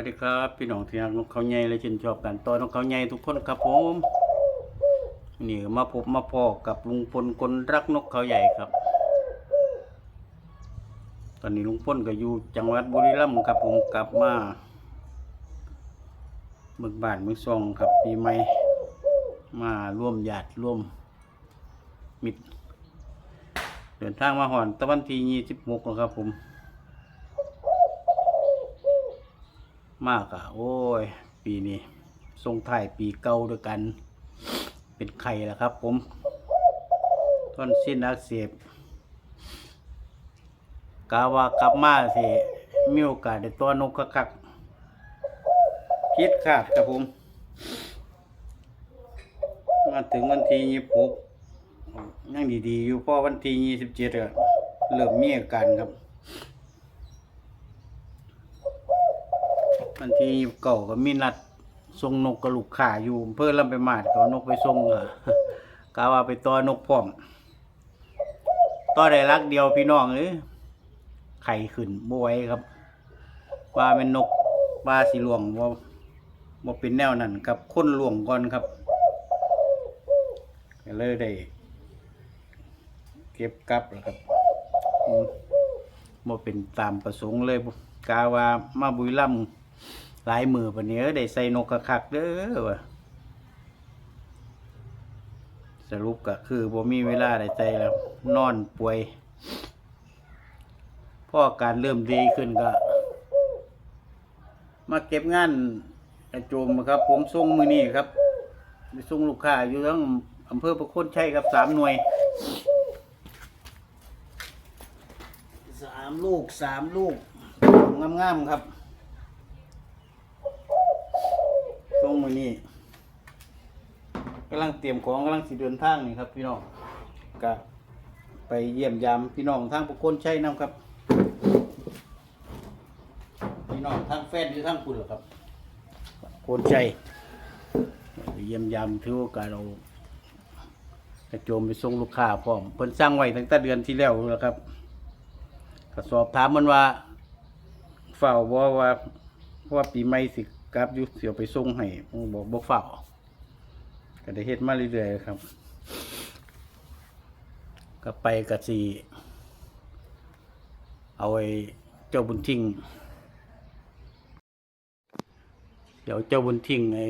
วัสดีครับ พี่น้องที่รักนกเขาใหญ่และชื่นชอบกันต่อนกเขาใหญ่ทุกคนครับผมนี่มาพบมาพอกับลุงพลคนรักนกเขาใหญ่ครับ ตอนนี้ลุงพลก็อยู่จังหวัดบุรีรัมย์ครับผมกลับมาเมืองบ้านเมืองซองครับปีใหม่มาร่วมญาติร่วม มิตรเดินทางมาหอนตะวันที่ยี่สิบหกครับผม มากอะโอ้ย ปีนี้ส่งท้ายปีเก่าด้วยกัน เป็นไข่แล้วครับผมท่อนสิ้นอักเสบกาว่ากลับมาสิมีโอกาสได้ตัวนกกักๆพิษขาดครับผม มาถึงวันที่ยี่สิบหกยังดีๆอยู่พอวันที่ยี่สิบเจ็ดอะเริ่มมีอาการครับ วันที่เก่าก็มีนัดส่งนกกระลูกข่าอยู่อำเพื่อลำไปมาดเขานกไปส่งอะกาว่าไปต่อนกพร้อมต่อได้รักเดียวพี่น้องเอ้ยไข่ขึ้นบวยครับว่าเป็นนกว่าสีหลวงว่าว่าเป็นแนวนั้นกับคนหลวงก่อนครับเลยได้เก็บกลับแล้วครับบ่เป็นตามประสงค์เลยกาว่ามาบุรีรัมย์ หลายมือปะเนี้ยได้ใส่นกกระคักเด้อว่ะสรุปก็คือบ่มีเวลาได้ใส่แล้วนอนป่วยพออาการเริ่มดีขึ้นก็ มาเก็บงานไอ้โจมครับ ผมส่งมือนี่ครับไปส่งลูกค้าอยู่ทั้งอำเภอประโคนชัยครับสามหน่วยสามลูกสามลูกงามๆครับตรง มือนี้กำลังเตรียมของกำลังสิเดินทางนี่ครับ พี่น้องก็ไปเยี่ยมยามพี่น้องทางประโคนใชัยนํครับ พี่น้องทางแฟนอยู่ทางคุณเหรอครับโคนชัยไปเยี่ยมยามถือโอกาสเรากระโจมไปส่งลูกค้าพร้อมเพิ่นสร้างไว้ตั้งแต่เดือนที่แล้วแล้วครับก็สอบถามมันว่าเฝ้าบ่ว่าว่าปีใหม่สิ กับอยู่เสียวไปส่งให้บอกบ่เฝ้าก็ได้เฮ็ดมาเรื่อยๆครับ ก็ไปกะสิเอาไอ้เจ้าบุญทิ้งเดี๋ยวเจ้าบุญทิ้งไอ้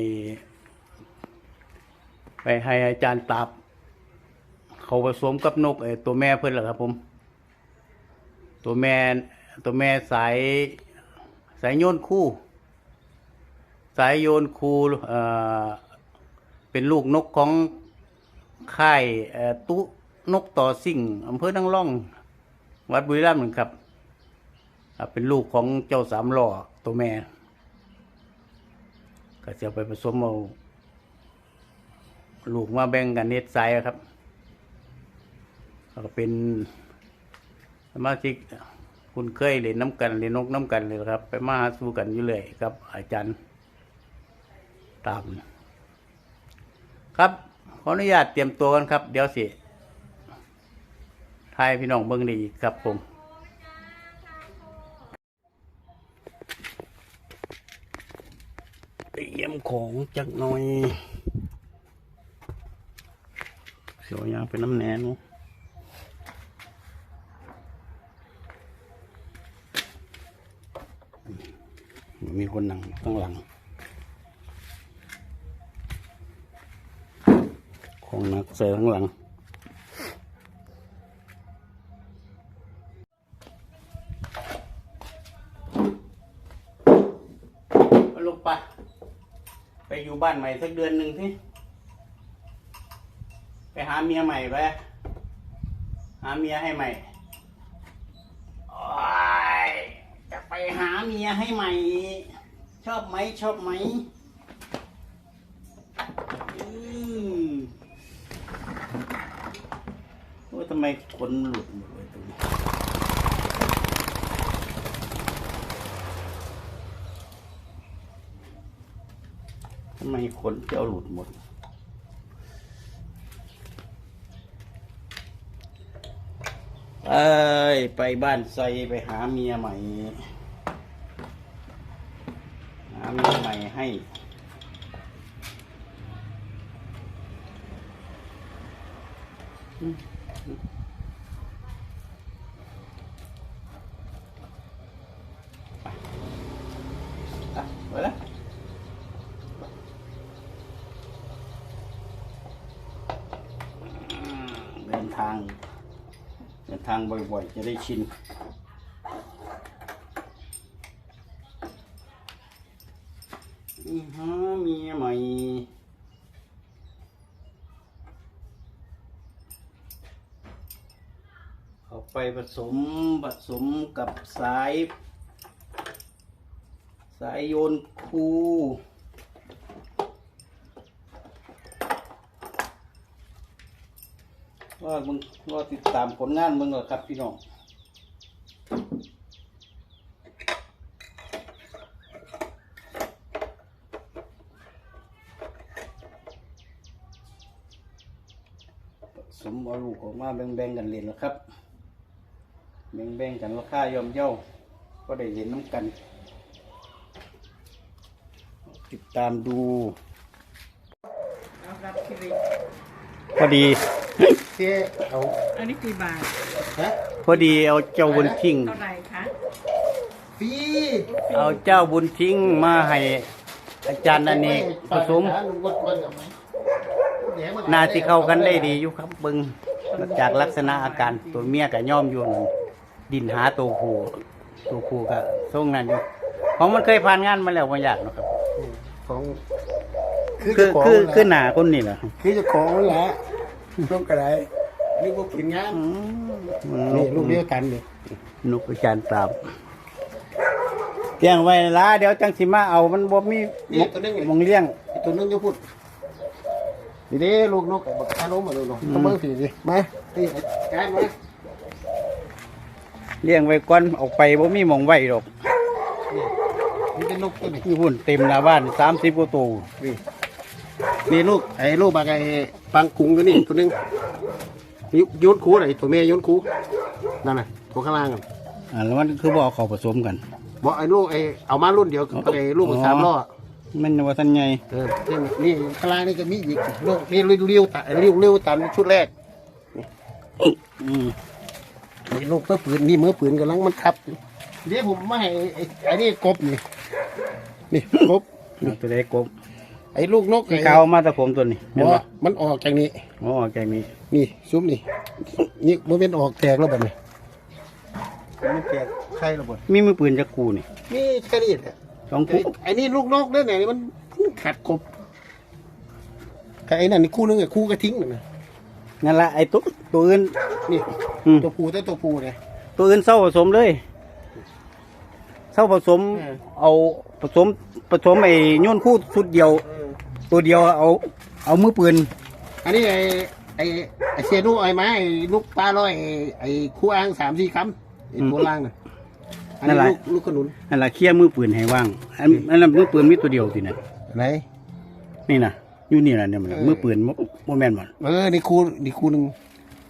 ไปให้อาจารย์ตับ เขาผสมกับนกไอ้ตัวแม่เพิ่นแหละครับผม ตัวแม่ตัวแม่สายสายโยนคู่ สายโยนคูเป็นลูกนกของค่ายตุนกต่อสิ่งอำเภอนังร่อง วัดบุรีรัมย์นั่นครับ เป็นลูกของเจ้าสามล้อตัวแม่ ก็จะเอาไปผสมเอาลูกมาแบ่งกันเน็ตไซครับแล้วก็เป็นสมาชิกคุณเคยเล่นน้ำกันเล่นนกน้ำกันเลยครับ ไปมาหาสู้กันอยู่เลยครับ อาจารย์ ตาม ครับขออนุญาตเตรียมตัวกันครับ เดี๋ยวสิทายพี่น้องเบิ้งดีครับผมเตรียมของจักหน่อยเสียวยางเป็นน้ำแหนนมีคนนั่งข้างหลัง ของนักเสือข้างหลังลูกปไปอยู่บ้านใหม่สักเดือนหนึ่งที่ไปหาเมียใหม่ไป หาเมียให้ใหม่จะไปหาเมียให้ใหม่ ชอบไหมชอบไหมอืมโอ้ย ทำไมขนหลุดหมดเลยตรงนี้ทำไมขนเจ้าหลุดหมดเอ้ยไปบ้านไซไปหาเมียใหม่ห้อืมอืมไปอะไปแล้างเดินทางบ่อยๆ จะได้ชิน อือฮะเมียใหม่ เอา ไปผสมผสมกับสาย สายโยนคูว่ามึงว่าติดตามผลงานมึงเหรอครับพี่น้องสมเอาลูกออกมาแบ่งๆกันเรียนแล้วครับ แบ่งๆกันราคาย่อมเย่าก็ได้เห็นน้ำกัน ติดตามดู เอารับคิริพอดี เจ๊เอาอันนี้กี่บาทฮะพอดีเอาเจ้าบุญทิ้ง เท่าไหร่คะฟรีเอาเจ้าบุญทิ้งมาให้อาจารย์อเนกผสมน่าสิเข้ากันได้ดีอยู่ครับเบิงจากลักษณะอาการตัวเมียกับย่อมอยู่นั่น ดินหาตัวผู้ตัวผู้ก็ทรงนั้นอยู่ของมันเคยผ่านงานมาแล้วบ่ยากเนาะครับ ของคือคือคือหนาคนนี่แหละคือเจะของนั่นแหละลูกกระไรนี่พวกกินงานอืมนี่ลูกเดียวกันนี่นกอาจารย์ปราบเลี้ยงไว้ละเดี๋ยวจังสิมาเอามันบ่มีนี่ตัวนึงมองเลี้ยง ไอ้ตัวนึงจะพูดนี่เด้ลูกนกไอ้บักคาโนมาดูหน่อยอืมมาเบิ่งสิสิมานี่ไอ้การมา เลี้ยงไว้ก่อนออกไปบ่มีหมองไว้ดอกนี่นี่เป็นลูกตัวนี้นี่หุ่นเต็มหน้าบ้าน30กว่าตัวนี่นี่ลูกไอ้ลูกบากไอ้ปังกุ้งตัวนี้ตัวนึงยุโยนคูอะไรตัวแม่โยนคูนั่นน่ะตัวข้างล่างอะอ่าแล้วมันคือบ่เอาเข้าผสมกันบอกไอ้ลูกไอ้เอามารุ่นเดียวกับไอ้ลูกสามล้อมันว่าทันใหญ่เออนี่นี่ข้างล่างนี่ก็มีอีกลูกนี่เลี้ยวๆตาเลี้ยวเลี้ยวตันชุดแรกอืมนี่ ลูกเมื่อปืนนี่เมื่อปืนกำลังมันขับเดี๋ยวผมมาให้ไอ้ไอ้นี่กบนี่นี่กบเอาตัวใดกบไอ้ลูกนกที่ไอ้เขาเอามาแตะผมตัวนี้บเห็นอกบ่ว่ามันออกจากนี้ อ๋อแกมีนี่ซุ้มนี่ นี่มันเป็นออกแตกแล้วแบบนี้มันแกใช่ระเบิดมีมือปืนจักกูนี่นี่แค่นี้แหละสองไอ้คู่ไอ้นี่ลูกนกเนี่ยไหนมันมันขัดกบกับไอ้นั่นนี่คู่นึงไอ้คู่ก็ทิ้งนั่นนะ นั่นละไอ้ตัวตัวอื่น นี่อืม ตัวผู้แต่ตัวผู้เนี่ยตัวอื่นเศร้าผสมเลยเศร้าผสม เออ เอาผสมผสมไอ้โยนคู่ชุดเดียว ตัวเดียวเอา เอามือปืน อันนี้ไอ้ไอ้ไอ้เสียนุไอ้ไม้ไอ้ลูกปลาร้อยไอ้ไอ้คู่อ้างสามสี่คำไอ้ตัวล่างน่ะอันนี้ลูกลูกขนุนนั่นละเคลียร์มือปืนให้ว่างอันอันนั้นมือปืนมีตัวเดียวสินะไหนนี่นะ อยู่นี่นะเนี่ยมันเออมือปืนบ่บ่แม่นบ่เออนี่คู่นี่คู่หนึ่ง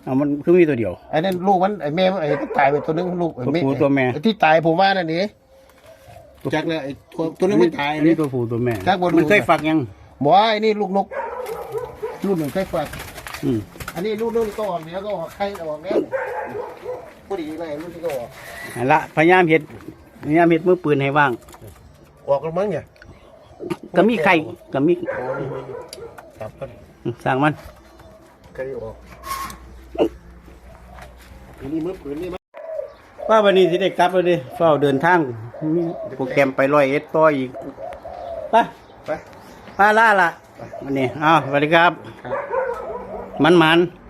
เอามันคือมีตัวเดียว ไอ้นั่นลูกมันไอ้แม่ไอ้ตายไปตัวหนึงลูกไอ้ตัวผู้ตัวแม่ ไอ้ที่ตายผมว่านั่นนี่จักเลยไอ้ตัวตัวนึงมันตายอันนี่นี้ตัวผู้ตัวแม่จักบ่รู้ มันเคยฝักยังบอกว่าไอ้นี่ลูกนกลูกหนึ่งใครฝากอืมอันนี้ลูกนู้นก็ออกเนี้ยก็ออกใครออกแล้วพอดีเลยรุ่นนี้ก็ออกนั่นละพยายามเฮ็ดพยายามเฮ็ดมือปืนให้ว่างออกแล้วมั้งเนี่ย ก็มีไข่ก็มีโอ้นี่นี่จับกันสร้างมันใครออกอันนี้มือปืนนี่มั้งว่าวันนี้สิได้กลับแล้วเดิเฝ้าเดินทางมีโปรแกรมไปร้อยเอ็ดต่ออีกไปไป ไปล่าละวันนี้อ้าวสวัสดีครับ ครับ มันมันๆ